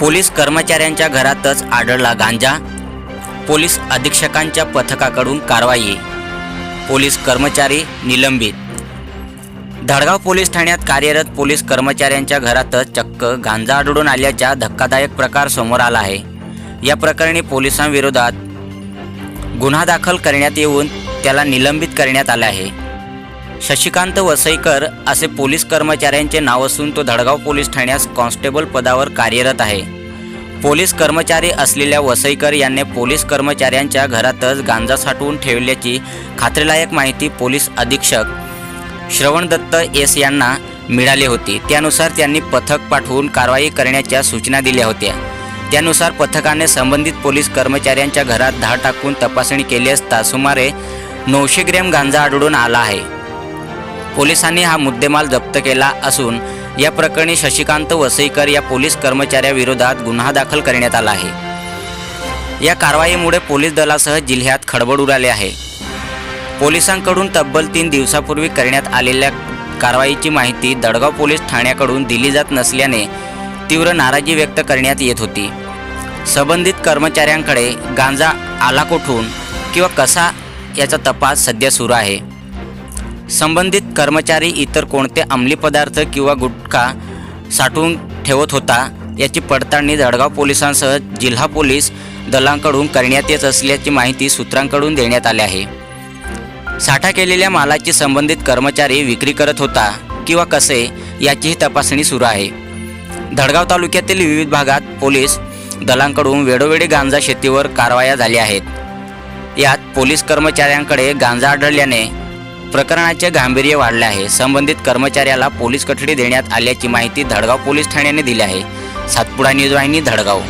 Police कर्मचाऱ्यांच्या घरातच आढळला गांजा. पोलीस अधीक्षकांच्या पथकाकडून कारवाई. पोलीस कर्मचारी निलंबित. धडगाव पोलीस ठाण्यात कार्यरत पोलीस कर्मचाऱ्यांच्या घरातच चक्क गांजा आढळून आल्याचा धक्कादायक प्रकार समोर आला आहे. या प्रकरणी पोलिसांविरोधात गुन्हा दाखल करण्यात येऊन त्याला निलंबित करण्यात आले आहे. शशिकांत वसईकर असे पोलीस कर्मचाऱ्यांचे नाव असून तो धडगाव पोलीस ठाण्यास कॉन्स्टेबल पदावर कार्यरत आहे. पोलीस कर्मचारी असलेल्या वसईकर यांनी पोलीस कर्मचाऱ्यांच्या घरातच गांजा साठवून ठेवल्याची खात्रीलायक माहिती पोलीस अधीक्षक श्रवण दत्त एस यांना मिळाली होती. त्यानुसार त्यांनी पथक पाठवून कारवाई करण्याच्या सूचना दिल्या होत्या. त्यानुसार पथकाने संबंधित पोलीस कर्मचाऱ्यांच्या घरात धाड टाकून तपासणी केली असता सुमारे नऊशे ग्रॅम गांजा आढळून आला आहे. पोलिसांनी हा मुद्देमाल जप्त केला असून या प्रकरणी शशिकांत वसईकर या पोलीस कर्मचाऱ्याविरोधात गुन्हा दाखल करण्यात आला आहे. या कारवाईमुळे पोलीस दलासह जिल्ह्यात खळबळ उडाली आहे. पोलिसांकडून तब्बल तीन दिवसापूर्वी करण्यात आलेल्या कारवाईची माहिती दडगाव पोलीस ठाण्याकडून दिली जात नसल्याने तीव्र नाराजी व्यक्त करण्यात येत होती. संबंधित कर्मचाऱ्यांकडे गांजा आला कोठून किंवा कसा याचा तपास सध्या सुरू आहे. संबंधित कर्मचारी इतर कोणते अंमली पदार्थ किंवा गुटखा साठवून ठेवत होता याची पडताळणी जळगाव पोलिसांसह जिल्हा पोलीस दलांकडून करण्यात येत असल्याची माहिती सूत्रांकडून देण्यात आली आहे. साठा केलेल्या मालाची संबंधित कर्मचारी विक्री करत होता किंवा कसे याचीही तपासणी सुरू आहे. धडगाव तालुक्यातील विविध भागात पोलीस दलांकडून वेळोवेळी गांजा शेतीवर कारवाया झाल्या आहेत. यात पोलीस कर्मचाऱ्यांकडे गांजा आढळल्याने प्रकरणाचे गांभीर्य वाढले आहे. संबंधित कर्मचाऱ्याला पोलीस कोठडी देण्यात आल्याची माहिती धडगाव पोलीस ठाण्याने दिली आहे. सातपुडा न्यूज वाहिनी धडगाव.